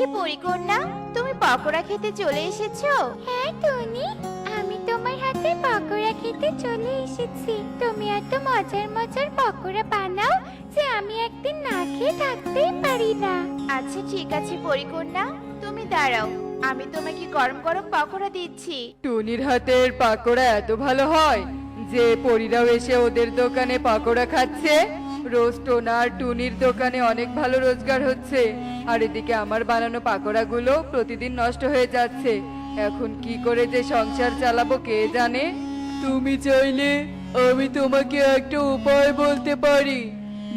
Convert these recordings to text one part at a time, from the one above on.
কি পরিকন্যা? তুমি পকোড়া খেতে চলে এসেছ? হ্যাঁ টনি। আমি তোমার হাতে পকোড়া খেতে চলে এসেছি। তুমি এত মজার মজার পকোড়া বানাও যে আমি একদিন না খেয়ে থাকতেই পারি না। আচ্ছা ঠিক আছে পরিকন্যা। তুমি দাঁড়াও। আমি তোমাকে গরম গরম পকোড়া দিচ্ছি। টুনির হাতের পাকোড়া এত ভালো হয় যে পরিরাও এসে ওদের দোকানে পাকোড়া খাচ্ছে। রোজ টোনা আর টুনির দোকানে অনেক ভালো রোজগার হচ্ছে। আর এদিকে আমার বানানো পাকোড়াগুলো প্রতিদিন নষ্ট হয়ে যাচ্ছে। এখন কি করে যে সংসার চালাবো কে জানে? তুমি চাইলে আমি তোমাকে একটা উপায় বলতে পারি।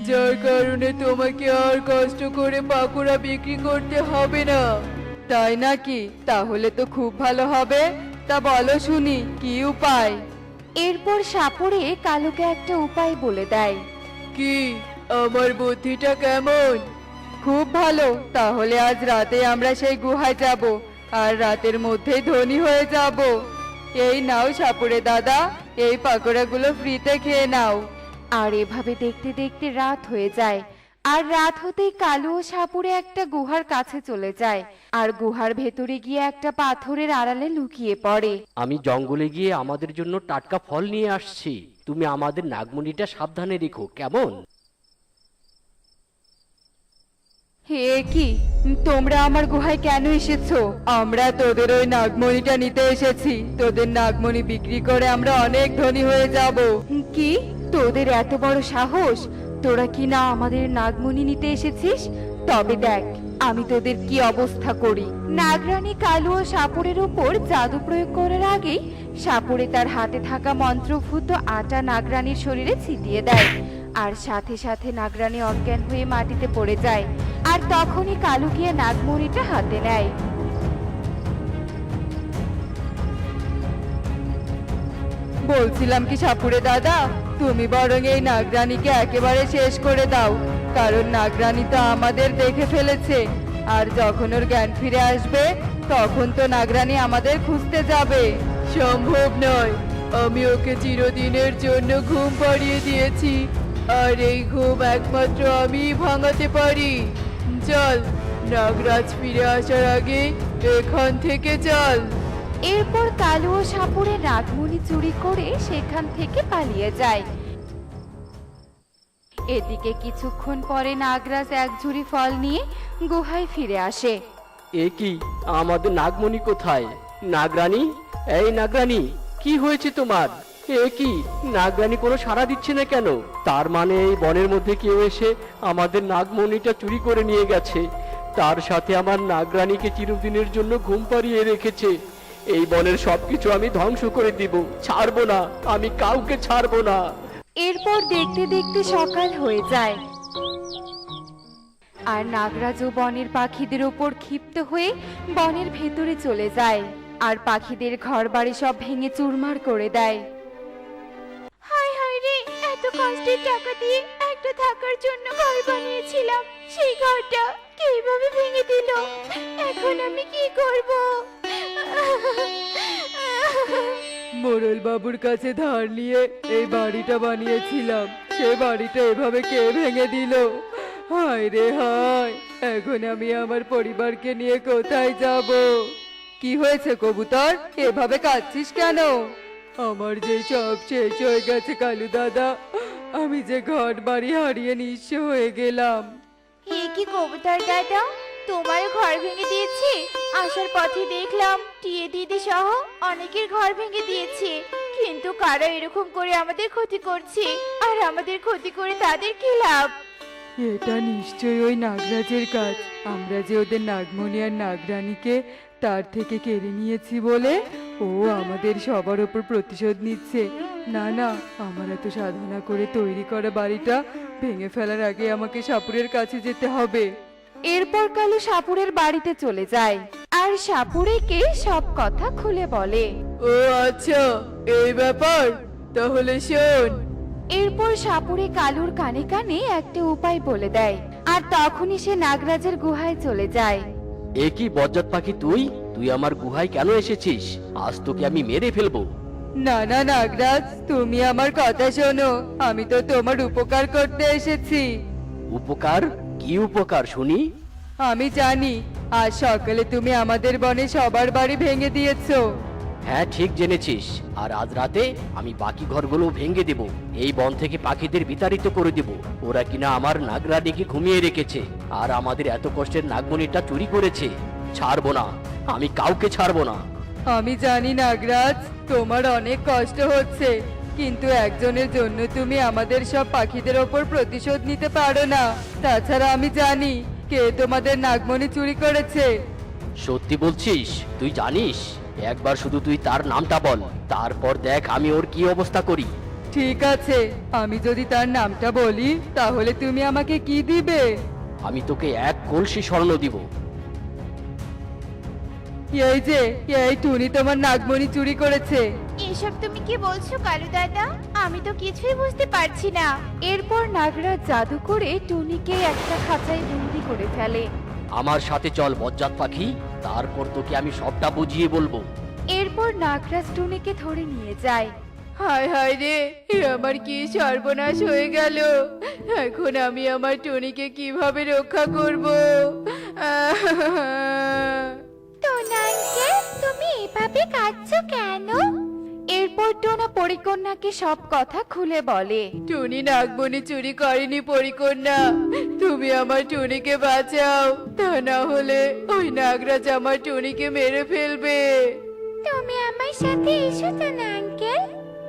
যার কারণে তোমাকে আর কষ্ট করে পাকোড়া বিক্রি করতে হবে না। তাই নাকি? তাহলে তো খুব ভালো হবে। তা বলো শুনি কি উপায়? এরপর সাপুড়ে কালুকে একটা উপায় বলে দেয়। কি? আমার বুদ্ধিটা কেমন? খুব ভালো। তাহলে আজ রাতে আমরা সেই গুহায় যাব আর রাতের মধ্যেই ধনী হয়ে যাব। এই নাও সাপুড়ে দাদা এই পাকোড়াগুলো ফ্রিতে খেয়ে নাও। আর এভাবে দেখতে দেখতে রাত হয়ে যায়। আর রাত হতেই কালু ও সাপুড়ে একটা গুহার কাছে চলে যায় আর গুহার ভেতরে গিয়ে একটা পাথরের আড়ালে লুকিয়ে পড়ে। আমি জঙ্গলে গিয়ে আমাদের জন্য টাটকা ফল নিয়ে আসছি। তুমি আমাদের নাগমণিটা সাবধানে রেখো কেমন? হে কি? তোমরা আমার গুহায় কেন এসেছ? আমরা তোদের ওই নাগমণিটা নিতে এসেছি। তোদের নাগমণি বিক্রি করে আমরা অনেক ধনী হয়ে যাব। কি? তোদের এত বড় সাহস? তোরা কি না আমাদের নাগমণি নিতে এসেছিস? তবে দেখ, আমি তোদের কি অবস্থা করি। নাগরানী কালু ও সাপুরের উপর জাদু প্রয়োগ করার আগেই সাপুরে তার হাতে থাকা মন্ত্রভূত আটা নাগরানীর শরীরে ছিটিয়ে দেয়। আর সাথে সাথে নাগরানী অজ্ঞান হয়ে মাটিতে পড়ে যায়। আর তখনই কালু গিয়ে নাগমণিটা হাতে নেয়। বলছিলাম কি সাপুরে দাদা, তুমি বরং এই নাগরানীকে একেবারে শেষ করে দাও, কারণ নাগরানী তো আমাদের দেখে ফেলেছে। আর যখন ওর জ্ঞান ফিরে আসবে, তখন তো নাগরানী আমাদের খুঁজতে যাবে। সম্ভব নয়, আমি ওকে চিরদিনের জন্য ঘুম পাড়িয়ে দিয়েছি, আর এই ঘুম একমাত্র আমি ভাঙাতে পারি। চল নাগরাজ ফিরে আসার আগে এখান থেকে চল। এরপর কালু ও সাপুরে নাগমণি চুরি করে সেখান থেকে পালিয়ে যায়। এদিকে কিছুক্ষণ পরে নাগরাজ এক ঝুড়ি ফল নিয়ে গুহায় ফিরে আসে। এ কি আমাদের নাগমণি কোথায়? নাগরানী? এই নাগরানী কি হয়েছে তোমার? এ কি? নাগরানী কোনো সাড়া দিচ্ছে না কেন? তার মানে এই বনের মধ্যে কেউ এসে আমাদের নাগমণিটা চুরি করে নিয়ে গেছে। তার সাথে আমার নাগরানীকে চিরদিনের জন্য ঘুম পাড়িয়ে রেখেছে। এই বনের সবকিছু আমি ধ্বংস করে দিব। ছাড়বো না। আমি কাউকে ছাড়বো না। এরপর দেখতে দেখতে সকাল হয়ে যায়। আর নাগরাজ ও বনের পাখিদের ওপর ক্ষিপ্ত হয়ে বনের ভেতরে চলে যায়। আর পাখিদের ঘর বাড়ি সব ভেঙে চুরমার করে দেয়। কষ্টের টাকা দিয়ে একটা থাকার জন্য ঘর বানিয়েছিলাম। সেই ঘরটা কীভাবে ভেঙে দিল? এখন আমি কি করব? মোরল বাবুর কাছে ধার নিয়ে এই বাড়িটা বানিয়েছিলাম। সে বাড়িটা এভাবে কে ভেঙে দিল? হায় রে হায়, এখন আমি আমার পরিবারকে নিয়ে কোথায় যাব? কি হয়েছে কবুতর? এভাবে কাঁদছিস কেন? আমার যে সব শেষ হয়ে গেছে, কালু দাদা। আমি যে ঘর বাড়ি হারিয়ে নিঃস্ব হয়ে গেলাম। হে কি কবুতর দাদা তোমার ঘর ভেঙে দিয়েছে? আসার পথে দেখলাম টিয়ে দিদি সহ অনেকের ঘর ভেঙে দিয়েছে। কিন্তু কারা এরকম করে আমাদের ক্ষতি করছে? আর আমাদের ক্ষতি করে তাদের কি লাভ? এটা নিশ্চয়ই ওই নাগরাজের কাজ। আমরা যে ওদের নাগমণি আর নাগরানীকে তার থেকে কেড়ে নিয়েছি বলে ও আমাদের সবার ওপর প্রতিশোধ নিচ্ছে। না না আমার এত সাধনা করে তৈরি করা বাড়িটা ভেঙে ফেলার আগে আমাকে সাপুরের কাছে যেতে হবে। এরপর কালু সাপুরের বাড়িতে চলে যায় আর সাপুরেকে সব কথা খুলে বলে। ও আচ্ছা এই ব্যাপার? তাহলে শোন। এরপর সাপুরে কালুর কানে কানে একটা উপায় বলে দেয় আর তখনই সে নাগরাজের গুহায় চলে যায়। এ কি বজ্জাত পাখি তুই? তুই আমার গুহায় কেন এসেছিস? আজ তোকে আমি মেরে ফেলব। না না নাগরাজ তুমি আমার কথা শোনো। আমি তো তোমার উপকার করতে এসেছি। উপকার? কি উপকার শুনি? আমি জানি আজ সকালে তুমি আমাদের বনে সবার বাড়ি ভেঙে দিয়েছ। হ্যাঁ ঠিক জেনেছিস। আর আজ রাতে আমি বাকি ঘরগুলো ভেঙে দেব। এই বন থেকে পাখিদের বিতাড়িত করে দেব। ওরা কিনা আমার নাগরানিকে ঘুমিয়ে রেখেছে। আর আমাদের এত কষ্টের নাগমণিটা চুরি করেছে। ছাড়বো না। আমি কাউকে ছাড়বো না। আমি জানি নাগরাজ। তোমার অনেক কষ্ট হচ্ছে কিন্তু একজনের জন্য তুমি আমাদের সব পাখিদের ওপর প্রতিশোধ নিতে পারো না। তাছাড়া আমি জানি কে তোমাদের নাগমণি চুরি করেছে। সত্যি বলছিস? তুই জানিস? একবার শুধু তুই তার নামটা বল তারপর দেখ আমি ওর কি অবস্থা করি। ঠিক আছে আমি যদি তার নামটা বলি তাহলে তুমি আমাকে কি দিবে? আমি তোকে এক কলসি স্বর্ণ দিব। এই যে এই টুনি তোমার নাগমণি চুরি করেছে। এসব তুমি কি বলছো কালু দাদা? আমি তো কিছুই বুঝতে পারছি না। এরপর নাগরাজ জাদু করে টুনিকে একটা খাঁচায় বন্দি করে ফেলে। আমার সাথে চল বজ্জাত পাখি। তারপর তোকে আমি সবটা বুঝিয়ে বলব। এরপর নাগরাজ টুনিকে ধরে নিয়ে যায়। হায় হায় রে এ আমার কি সর্বনাশ হয়ে গেল। এখন আমি আমার টুনিকে কীভাবে রক্ষা করব? আঙ্কেল তুমি এভাবে কাঁদছো কেন? এরপর টোনা পরিকন্যাকে সব কথা খুলে বলে। টুনি নাগমণি চুরি করেনি পরিকন্যা। তুমি আমার টুনিকে বাঁচাও। তা না হলে ওই নাগরাজ আমার টুনিকে মেরে ফেলবে। তুমি আমার সাথে এসো আঙ্কেল?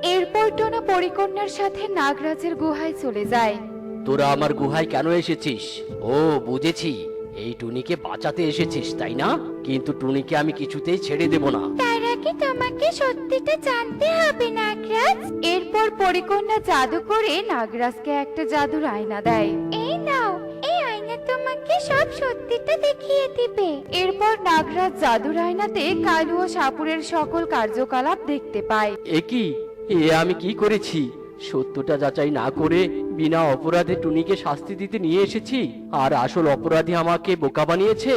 এরপর টোনা পরিকন্যার সাথে নাগরাজের গুহায় চলে যায়। তোরা আমার গুহায় কেন এসেছিস? ও বুঝেছি। এই টুনিকে বাঁচাতে এসেছিস তাই না? কিন্তু টুনিকে আমি কিছুতেই ছেড়ে দেব না। তার আগে তোমাকে সত্যিটা জানতে হবে নাগরাজ? এরপর পরিকন্যা জাদু করে নাগরাজকে একটা জাদুর আয়না দেয়। এই নাও এই আয়না তোমাকে সব সত্যিটা দেখিয়ে দিবে। এরপর নাগরাজ জাদুর আয়নাতে কালু ও সাপুরের সকল কার্যকলাপ দেখতে পায়। এ কি? এ আমি কি করেছি? সত্যটা যাচাই না করে বিনা অপরাধে টুনিকে শাস্তি দিতে নিয়ে এসেছি। আর আসল অপরাধী আমাকে বোকা বানিয়েছে।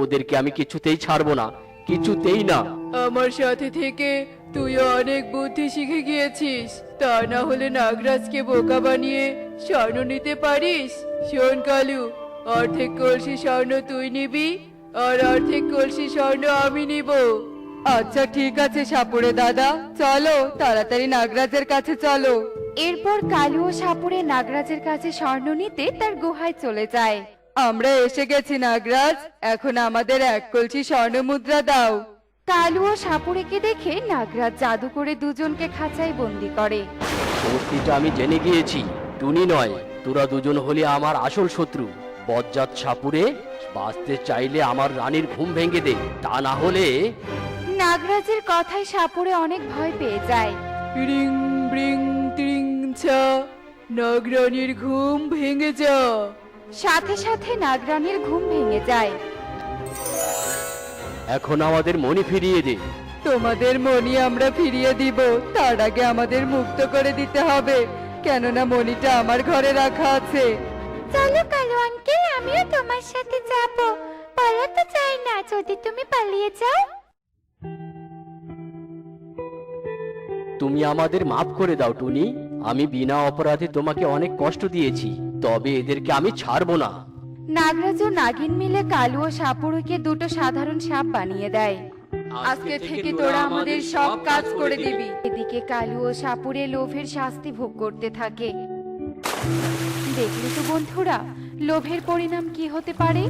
ওদেরকে আমি কিছুতেই ছাড়বো না কিছুতেই না। আমার সাথে থেকে তুই অনেক বুদ্ধি শিখে গিয়েছিস। তা না হলে নাগরাজকে বোকা বানিয়ে স্বর্ণ নিতে পারিস? শোন কালু অর্ধেক কলসি স্বর্ণ তুই নিবি আর অর্ধেক কলসি স্বর্ণ আমি নিব। আচ্ছা ঠিক আছে সাপুরে দাদা। চলো তাড়াতাড়ি নাগরাজের কাছে চলো। এরপর কালু ও সাপুরে নাগরাজের কাছে স্বর্ণ নিতে তার গুহায় চলে যায়। আমরা এসে গেছি নাগরাজ। এখন আমাদের এক কলসি স্বর্ণ মুদ্রা দাও। কালু ও সাপুরেকে দেখে নাগরাজ জাদু করে দুজনকে খাঁচায় বন্দি করে। সত্যিটা আমি জেনে গিয়েছি টুনি নয়। তোরা দুজন হলে আমার আসল শত্রু। বজ্জাত সাপুরে বাঁচতে চাইলে আমার রানীর ঘুম ভেঙে দে। তা না হলে নাগরাজের কথায় সাপুরে অনেক ভয় পেয়ে যায়। রিং ব্রিং ত্রিং ছা নাগরানীর ঘুম ভেঙে যা। সাথে সাথে নাগরানীর ঘুম ভেঙে যায়। এখন আমাদের মনি ফিরিয়ে দে। তোমাদের মনি আমরা ফিরিয়ে দিব তার আগে আমাদের মুক্ত করে দিতে হবে কেননা মনিটা আমার ঘরে রাখা আছে। চলো কালু আঙ্কেল আমিও তোমার সাথে যাব। পালাতে চাই না যদি তুমি পালিয়ে যাও। তুমি আমাদের মাফ করে দাও টুনি। আমি বিনা অপরাধে তোমাকে অনেক কষ্ট দিয়েছি তবে এদেরকে আমি ছাড়বো না। নাগরাজ ও নাগিন মিলে কালু ও সাপুরুকে দুটো সাধারণ সাপ বানিয়ে দেয়। আজকে থেকে তোরা আমাদের সব কাজ করে দিবি। এদিকে কালু ও সাপুরে লোভের শাস্তি ভোগ করতে থাকে। দেখলে তো বন্ধুরা লোভের পরিণাম কি হতে পারে?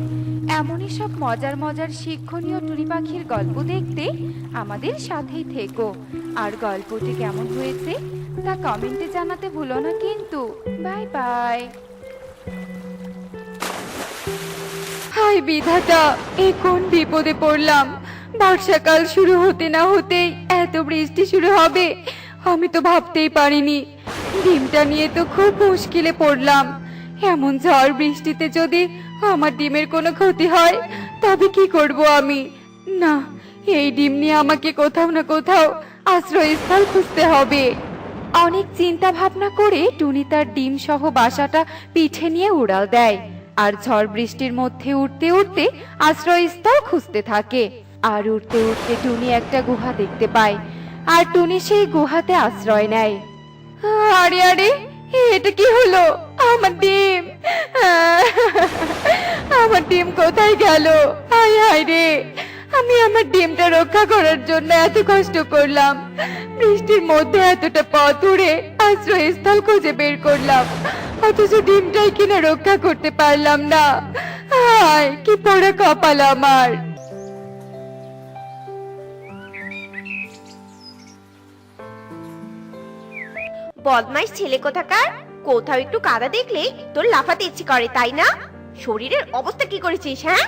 এমনই সব মজার মজার শিক্ষণীয় টুনি পাখির গল্প দেখতে আমাদের সাথেই থেকো। আর গল্পটি কেমন হয়েছে? তা কমেন্টে জানাতে ভুলো না কিন্তু। Bye by. হাই বিধাতা এ কোন বিপদে পড়লাম? বর্ষাকাল শুরু হতে না হতেই এত বৃষ্টি শুরু হবে। আমি তো ভাবতেই পারিনি। ডিমটা নিয়ে তো খুব মুশকিলে পড়লাম। এমন ঝড় বৃষ্টিতে যদি আমার ডিমের কোনো ক্ষতি হয়, তবে কি করব আমি? না, এই ডিম নিয়ে আমাকে কোথাও না কোথাও আশ্রয়স্থল খুঁজতে হবে। অনেক চিন্তা ভাবনা করে টুনি তার ডিম সহ বাসাটা পিঠে নিয়ে উড়াল দেয়। আর ঝড় বৃষ্টির মধ্যে উঠতে উঠতে আশ্রয়স্থল খুঁজতে থাকে। আর উঠতে উঠতে টুনি একটা গুহা দেখতে পায়। আর টুনি সেই গুহাতে আশ্রয় নেয়। আরে আরে, এটা কি হলো? আমার ডিম! আমার ডিম কোথায় গেল? হায় হায় রে! আমি আমার ডিমটা রক্ষা করার জন্য এত কষ্ট করলাম। বৃষ্টির মধ্যে এতটা পথ উড়ে আশ্রয়স্থল খুঁজে বের করলাম। অথচ ডিমটাই কিনা রক্ষা করতে পারলাম না। হায়, কি পড়া কপাল আমার। বদমাইশ ছেলে কোথাকার? কোথাও একটু কাদা দেখলে তোর লাফাতে ইচ্ছে করে, তাই না? শরীরের অবস্থা কি করেছিস হ্যাঁ?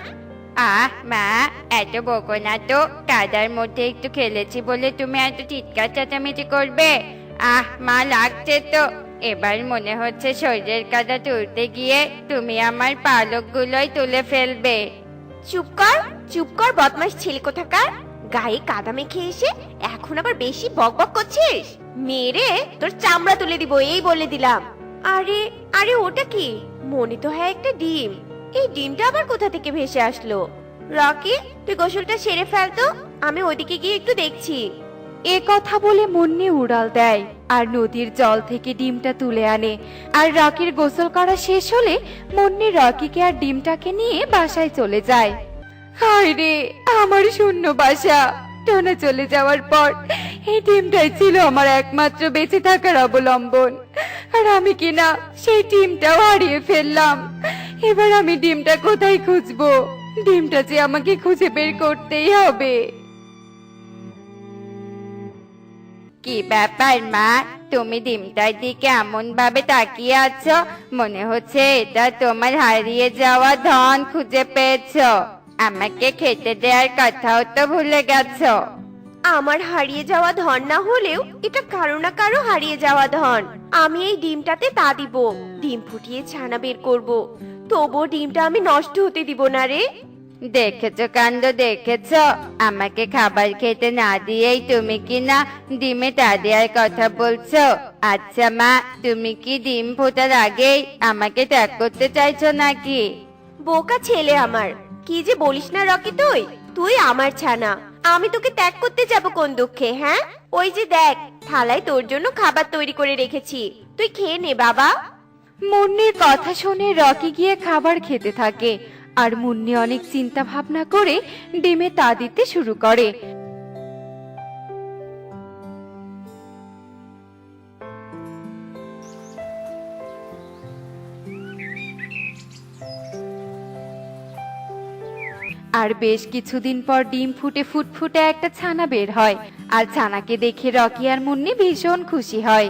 আহ মা এত বকো না তো কাদার মধ্যে একটু খেলেছি বলে তুমি এত চিৎকার চেঁচামেচি করবে? আহ মা লাগছে তো। এবার মনে হচ্ছে শরীরের কাদা তুলতে গিয়ে তুমি আমার পালকগুলোই তুলে ফেলবে। চুপ কর চুপ কর বদমাইশ ছেলে কোথাকার। গায়ে কাদা মেখে এসে এখন আবার বেশি বকবক করছিস? মেরে তোর চামড়া তুলে দিব এই বলে দিলাম। আরে আরে ওটা কি? মনে তো হয় একটা ডিম। এই ডিমটা আবার কোথা থেকে ভেসে আসলো? রকি, তুই গোসলটা সেরে ফেল তো। আমি ওইদিকে গিয়ে একটু দেখছি। এ কথা বলে মুন্নি উড়াল দেয়, আর নদীর জল থেকে ডিমটা তুলে আনে। আর রকির গোসল করা শেষ হলে মুন্নি রকিকে আর ডিমটাকে নিয়ে বাসায় চলে যায়। হায় রে, আমার শূন্য বাসা। টোনা চলে যাওয়ার পর এই ডিমটাই ছিল আমার একমাত্র বেঁচে থাকার অবলম্বন। আর আমি কিনা সেই ডিমটাও হারিয়ে ফেললাম। এবার আমি ডিমটা কোথায় খুঁজবো? ডিমটা যে আমাকে খুঁজে বের করতেই হবে। কি ব্যাপার, মা? তুমি ডিমটার দিকে এমন ভাবে তাকিয়ে আছো? মনে হচ্ছে এটা তোমার হারিয়ে যাওয়া ধন খুঁজে পেয়েছ। আমাকে খেতে দেওয়ার কথাও তো ভুলে গেছো। আমার হারিয়ে যাওয়া ধন না হলেও এটা কারও না কারও হারিয়ে যাওয়া ধন। আমি এই ডিমটাতে তা দিব। ডিম ফুটিয়ে ছানা বের করব। তবুও ডিমটা আমি নষ্ট হতে দিব না রে। দেখেছ কাণ্ড দেখেছ? আমাকে খাবার খেতে না দিয়েই তুমি কি না ডিমে তা দেওয়ার কথা বলছো? আচ্ছা মা তুমি কি ডিম ফোটার আগেই আমাকে ত্যাগ করতে চাইছো নাকি? বোকা ছেলে আমার কি যে বলিস না রকি তুই? তুই আমার ছানা। আমি তোকে ত্যাগ করতে যাব কোন দুঃখে হ্যাঁ? ওই যে দেখ, থালায় তোর জন্য খাবার তৈরি করে রেখেছি। তুই খেয়ে নে, বাবা। মুন্নির কথা শুনে রকি গিয়ে খাবার খেতে থাকে। আর মুন্নি অনেক চিন্তা ভাবনা করে ডিমে তা দিতে শুরু করে। আর বেশ কিছুদিন পর ডিম ফুটে ফুটফুটে একটা ছানা বের হয়। আর ছানাকে দেখে রকি আর মুন্নি ভীষণ খুশি হয়।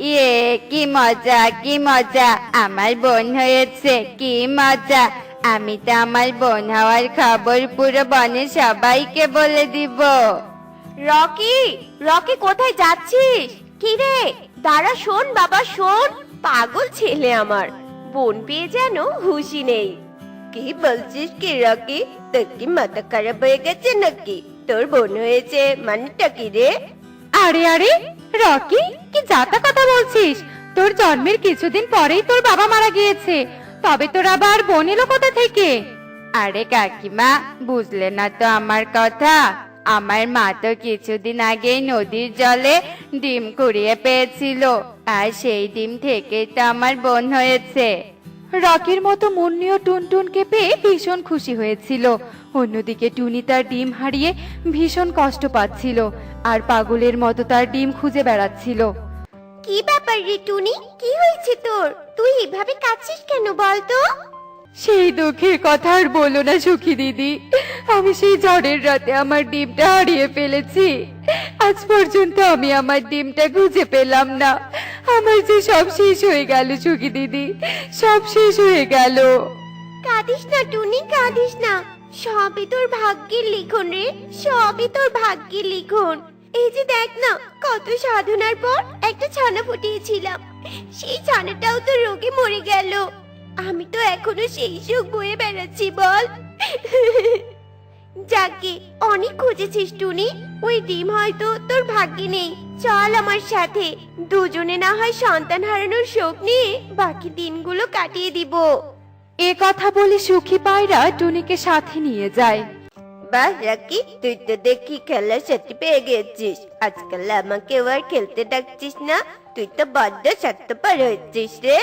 ইয়ে কি মজা কি মজা, আমার বোন হয়েছে, কি মজা। আমি তো আমার বোন হওয়ার খবর পুরো বনে সবাইকে বলে দিব। রকি রকি কোথায় যাচ্ছিস? কি রে? দাঁড়া, শোন বাবা, শোন। পাগল ছেলে আমার। বোন পেয়ে যেন হুশি নেই। কি বলছিস কি রকি? তোর মাথা খারাপ হয়ে গেছে নাকি? তোর বোন হয়েছে, মানেটা কি রে? আরে আরে, রকি, কি যাতা কথা বলছিস? তোর জন্মের কিছুদিন পরেই তোর বাবা মারা গিয়েছে। তবে তোর আবার বোন এলো কোথা থেকে? আরে, কাকিমা, বুঝলে না তো আমার কথা। আমার মা তো কিছুদিন আগে নদীর জলে ডিম কুড়িয়ে পেয়েছিল। আর সেই ডিম থেকে তো আমার বোন হয়েছে। রকির মতো মুন্নিও টুনটুনকে পেয়ে ভীষণ খুশি হয়েছিল। অন্যদিকে টুনি তার ডিম হারিয়ে ভীষণ কষ্ট পাচ্ছিল আর পাগলের মতো তার ডিম খুঁজে বেড়াচ্ছিল। কি ব্যাপার রে টুনি? কি হয়েছে তোর? তুই এভাবে কাঁদছিস কেন বলতো? সেই দুঃখের কথা আর বলো না, সুখী দিদি। আমি সেই ঝড়ের রাতে আমার ডিমটা হারিয়ে ফেলেছি। আজ পর্যন্ত আমি আমার ডিমটা খুঁজে পেলাম না। আমার যে সব শেষ হয়ে গেল, সুখী দিদি, সব শেষ হয়ে গেল। কাঁদিস না, টুনি, কাঁদিস না। সবই তোর ভাগ্যের লিখন রে, সবই তোর ভাগ্যের লিখন। এই যে দেখ না, কত সাধনার পর একটা ছানা ফুটিয়েছিলাম। সেই ছানাটাও তো রোগে মরে গেল। আমি তো এখনও সেই সুখ বয়ে বেড়াচ্ছি বল। যাকে অনেক খুঁজেছিস টুনি ওই ডিম হয়তো তোর ভাগ্যে নেই। চল আমার সাথে দুজনে না হয় সন্তান হারানোর শোক নিয়ে বাকি দিনগুলো কাটিয়ে দিব। এ কথা বলে সুখী পায়রা টুনিকে সাথে নিয়ে যায়। বাহ রাকি তুই তো দেখি খেলার সাথে পেয়ে গেছিস। আজকাল আমাকে আর খেলতে ডাকছিস না তুই তো বড্ড স্বার্থপর হয়েছিস রে।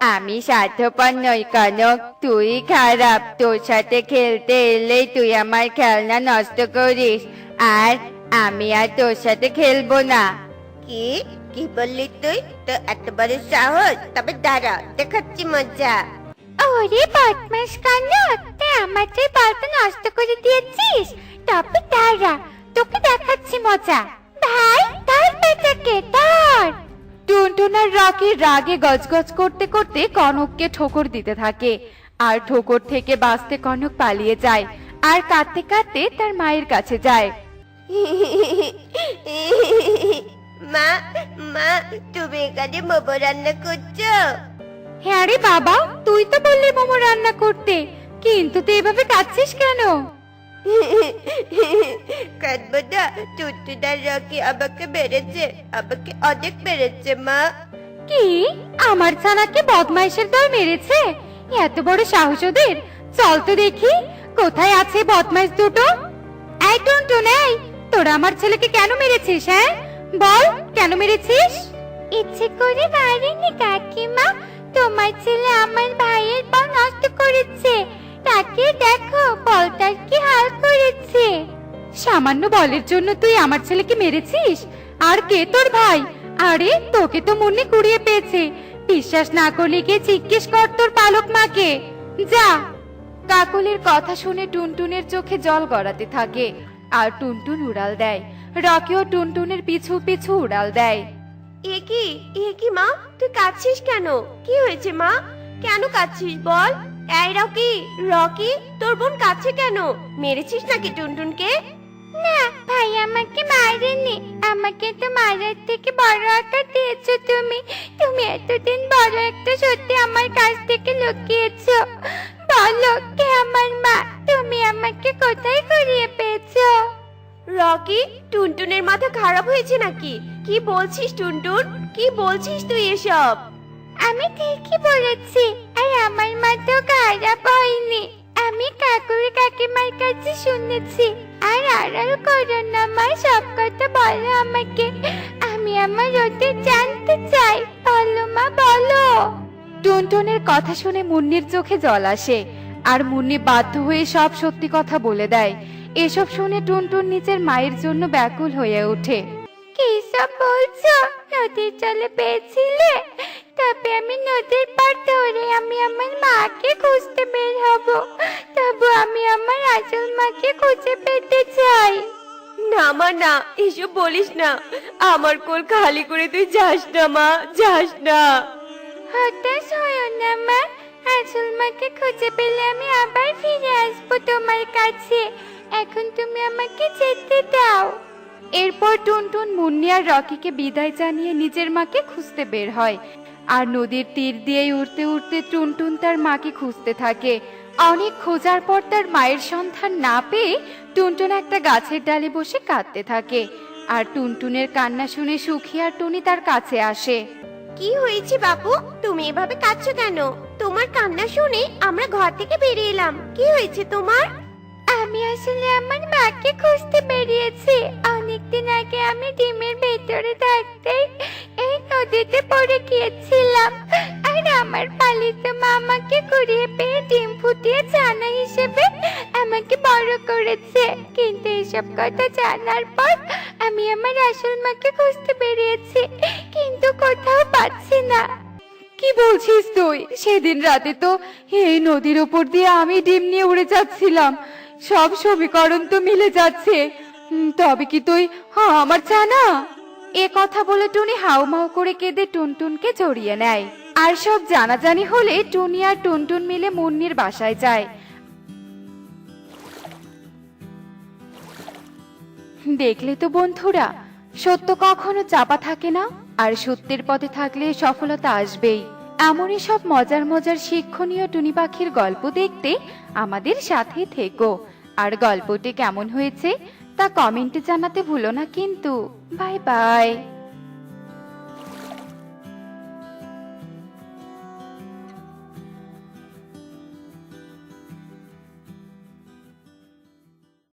আমি স্বার্থপর নই কনক। তুই খারাপ তোর সাথে খেলতে এলে তুই আমার খেলনা নষ্ট করিস। আর আমি আর তোর সাথে খেলব না। কি? কি বললি তুই? তো এত বড় সাহস? তবে দাঁড়া দেখাচ্ছি মজা। ওরে বদমাস কানক তুই আমার তুই বলটা নষ্ট করে দিয়েছিস তবে দাঁড়া তোকে দেখাচ্ছি মজা। ভাই ধর বেটাকে ধর। টুনটুন আর রকি রাগে গজগজ করতে করতে কনককে ঠোকর দিতে থাকে। আর ঠোকর থেকে বাঁচতে কনক পালিয়ে যায় আর কাঁদতে কাঁদতে তার মায়ের কাছে যায়। মা মা তুমি এখানে মোমো রান্না করছ? হ্যাঁ রে বাবা তুই তো বললি মোমো রান্না করতে কিন্তু তুই এভাবে কাঁদছিস কেন? কাঁদবো না টুটুদার রকি আমাকে মেরেছে আমাকে অনেক মেরেছে মা। কি? আমার ছানাকে বদমাইশের দল মেরেছে? এত বড় সাহস ওদের? চল তো দেখি কোথায় আছে বদমাইশ দুটো? এই টুনটুন এই তোরা আমার ছেলেকে কেন মেরেছিস হ্যাঁ? বল কেন মেরেছিস? ইচ্ছে করে মারিনি কাকিমা তোমার ছেলে আমার ভাইয়ের বল নষ্ট করেছে। তাকে দেখো বলটার কি হাল করেছে? সামান্য বলের জন্য তুই আমার ছেলেকে মেরেছিস? আর কে তোর ভাই? আরে তোকে তো মনে কুড়িয়ে পেয়েছে। বিশ্বাস না করলে গিয়ে জিজ্ঞেস কর তোর পালক মাকে। যা। কাকলির কথা শুনে টুনটুনের চোখে জল গড়াতে থাকে আর টুনটুন উড়াল দেয়। রকিও টুনটুনের পিছু পিছু উড়াল দেয়। এ কি? এ কি মা? তুই কাঁদছিস কেন? কি হয়েছে মা? কেন কাঁদছিস বল? এই রকি রকি তোর বোন কাঁদছে কেন? মেরেছিস নাকি টুনটুনকে? না ভাই আমাকে মারেনি। আমাকে তো মারার থেকে বড় আকার দিয়েছ তুমি। তুমি এতদিন বড় একটা সত্যি আমার কাছ থেকে লুকিয়েছো। বলো কে আমার মা? তুমি আমাকে কোথায় কুড়িয়ে পেয়েছ? রকি টুনটুনের মাথা খারাপ হয়েছে নাকি? কি বলছিস টুনটুন? কি বলছিস তুই এসব? আমি ঠিকই বলেছি আর আমার মা তো খারাপ হয়নি। আমি কাকুর কাকিমার কাছে শুনেছি আর আর আড়াল করো না মা সব কথা বলো আমাকে। আমি আমার ওদের জানতে চাই বলো মা বলো। টুনটুনের কথা শুনে মুন্নির চোখে জল আসে আর মুন্নি বাধ্য হয়ে সব সত্যি কথা বলে দেয়। এসব শুনে টুনটুন নিজের মায়ের জন্য ব্যাকুল হয়ে ওঠে। কি সব বলছো? নদীর জলে পেয়েছিলে? তবে আমি নদীর পার ধরে আমি আমার মাকে খুঁজতে বের হব। তবু আমি আমার আসল মাকে খুঁজে পেতে চাই। না মা না এসব বলিস না। আমার কোল খালি করে তুই যাস না মা যাস না। হতাশ হয়েও না মা আসল মাকে খুঁজে পেলে আমি আবার ফিরে আসব তোমার কাছে। এখন তুমি আমাকে যেতে দাও। এরপর টুনটুন মুন্নি আর রকিকে বিদায় জানিয়ে নিজের মাকে খুঁজতে বের হয়। আর নদীর তীর দিয়ে উড়তে উড়তে টুনটুন তার মাকে খুঁজতে থাকে। অনেক খোঁজার পর তার মায়ের সন্ধান না পেয়ে টুনটুন একটা গাছের ডালে বসে কাঁদতে থাকে। আর টুনটুনের কান্না শুনে সুখী আর টুনি তার কাছে আসে। কি হয়েছে বাপু? তুমি এভাবে কাঁদছো কেন? তোমার কান্না শুনে আমরা ঘর থেকে বেরিয়ে এলাম। কি হয়েছে তোমার? আমি আসলে আমার মাকে খুঁজতে বেরিয়েছি। অনেকদিন আগে আমি ডিমের ভেতরে থাকতে এই নদীতে পড়ে গিয়েছিলাম। আর আমার পালিত মামাকে কুড়িয়ে পেয়ে ডিম ফুটিয়ে জানা হিসেবে আমাকে বড় করেছে। কিন্তু এসব কথা জানার পর আমি আমার আসল মাকে খুঁজতে বেরিয়েছি, কিন্তু কোথাও পাচ্ছি না। কি বলছিস তুই? সেদিন রাতে তো এই নদীর ওপর দিয়ে আমি ডিম নিয়ে উড়ে যাচ্ছিলাম। সব সমীকরণ তো মিলে যাচ্ছে। তবে কি তুই হ্যাঁ আমার জানা এ কথা বলে টুনি হাউমাউ করে কেঁদে টুনটুনকে জড়িয়ে নেয়। আর সব জানাজানি হলে টুনি আর টুনটুন মিলে মুন্নির বাসায় যায়। দেখলে তো বন্ধুরা, সত্য কখনো চাপা থাকে না, আর সত্যের পথে থাকলে সফলতা আসবেই। এমনই সব মজার মজার শিক্ষণীয় টুনি পাখির গল্প দেখতে আমাদের সাথে থেকো। আর গল্পটি কেমন হয়েছে? তা কমেন্টে জানাতে ভুলো না কিন্তু। Bye bye.